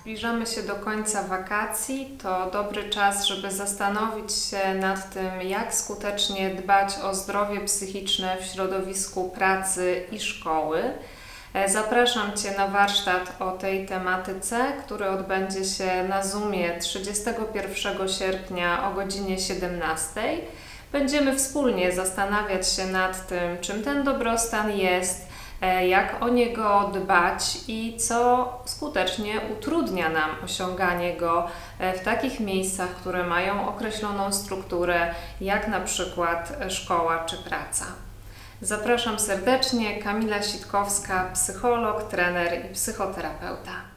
Zbliżamy się do końca wakacji. To dobry czas, żeby zastanowić się nad tym, jak skutecznie dbać o zdrowie psychiczne w środowisku pracy i szkoły. E, Zapraszam Cię na warsztat o tej tematyce, który odbędzie się na Zoomie 31 sierpnia o godzinie 17. Będziemy wspólnie zastanawiać się nad tym, czym ten dobrostan jest, jak o niego dbać i co skutecznie utrudnia nam osiąganie go e, w takich miejscach, które mają określoną strukturę, jak na przykład e, szkoła czy praca. Zapraszam serdecznie, Kamila Sitkowska, psycholog, trener i psychoterapeuta.